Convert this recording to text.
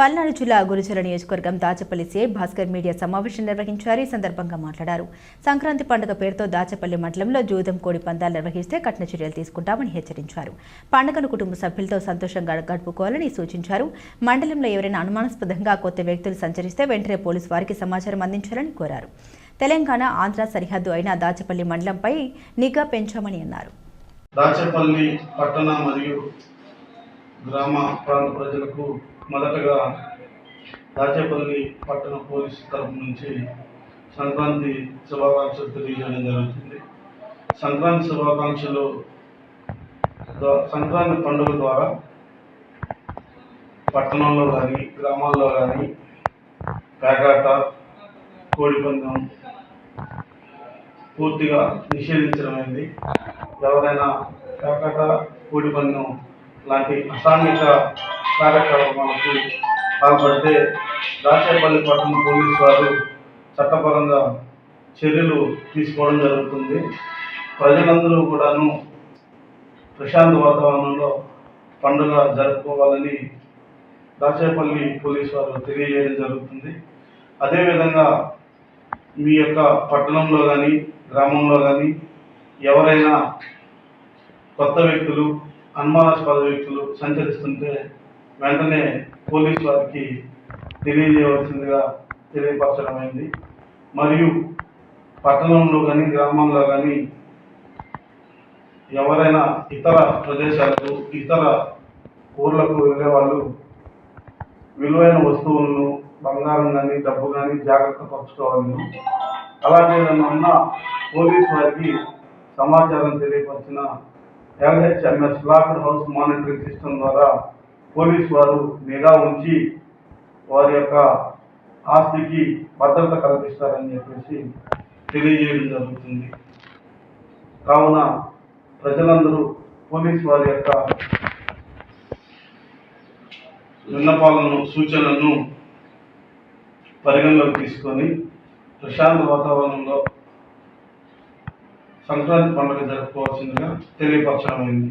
పల్నాడు జిల్లా గురుజల నియోజకవర్గం Dachepalli CI Bhaskar media సమావేశం నిర్వహించారు. ఈ సందర్భంగా మాట్లాడారు. సంక్రాంతి పండుగ పేరుతో దాచపల్లి మండలంలో జూదం కోడి పందాలు నిర్వహిస్తే కఠిన చర్యలు తీసుకుంటామని హెచ్చరించారు. పండుగను కుటుంబ సభ్యులతో సంతోషంగా గడుపుకోవాలని సూచించారు. మండలంలో ఎవరైనా అనుమానాస్పదంగా కొత్త వ్యక్తులు సంచరిస్తే వెంటనే పోలీసు వారికి సమాచారం అందించాలని కోరారు. తెలంగాణ ఆంధ్ర సరిహద్దు అయిన దాచపల్లి మండలంపై నిఘా పెంచామని అన్నారు. దాచపల్లి పట్టణ మరియు గ్రామ ప్రాంత ప్రజలకు మొదటగా రాజపల్లి పట్టణ పోలీస్ తరపు నుంచి సంక్రాంతి శుభాకాంక్షలు తెలియజేయడం జరుగుతుంది. సంక్రాంతి శుభాకాంక్షలు సంక్రాంతి పండుగ ద్వారా పట్టణంలో కానీ గ్రామాల్లో కానీ పేకాట కోడిపందం పూర్తిగా నిషేధించడమైంది ఎవరైనా పేకాట కోడిపందం లాంటి అసాంఘిక కార్యక్రమాలకు పాల్పడితే దాచేపల్లి పట్టణ పోలీసు వారు చట్టపరంగా చర్యలు తీసుకోవడం జరుగుతుంది. ప్రజలందరూ కూడాను ప్రశాంత వాతావరణంలో పండుగ జరుపుకోవాలని దాచేపల్లి పోలీసు వారు తెలియజేయడం జరుగుతుంది. అదేవిధంగా మీ యొక్క పట్టణంలో కానీ గ్రామంలో కానీ ఎవరైనా కొత్త వ్యక్తులు అనుమానాస్పద వ్యక్తులు సంచరిస్తుంటే వెంటనే పోలీసు వారికి తెలియజేయవలసిందిగా తెలియపరచడమైంది. మరియు పట్టణంలో కానీ గ్రామంలో కానీ ఎవరైనా ఇతర ప్రదేశాలకు ఇతర ఊర్లకు వెళ్ళే వాళ్ళు విలువైన వస్తువులను బంగారం కానీ డబ్బు కానీ జాగ్రత్త పరచుకోవాలను. అలాగే ఉన్న పోలీస్ వారికి సమాచారం తెలియపరిచిన LHMS locked house monitoring system ద్వారా పోలీస్ వారు నిఘా ఉంచి వారి యొక్క ఆస్తికి భద్రత కల్పిస్తారని చెప్పేసి తెలియజేయడం జరుగుతుంది. కావున ప్రజలందరూ పోలీస్ వారి యొక్క విన్నపాలను సూచనలను పరిగణలోకి తీసుకొని ప్రశాంత వాతావరణంలో సంక్రాంతి పండుగ జరుపుకోవాల్సిందిగా తెలియపరచడమైంది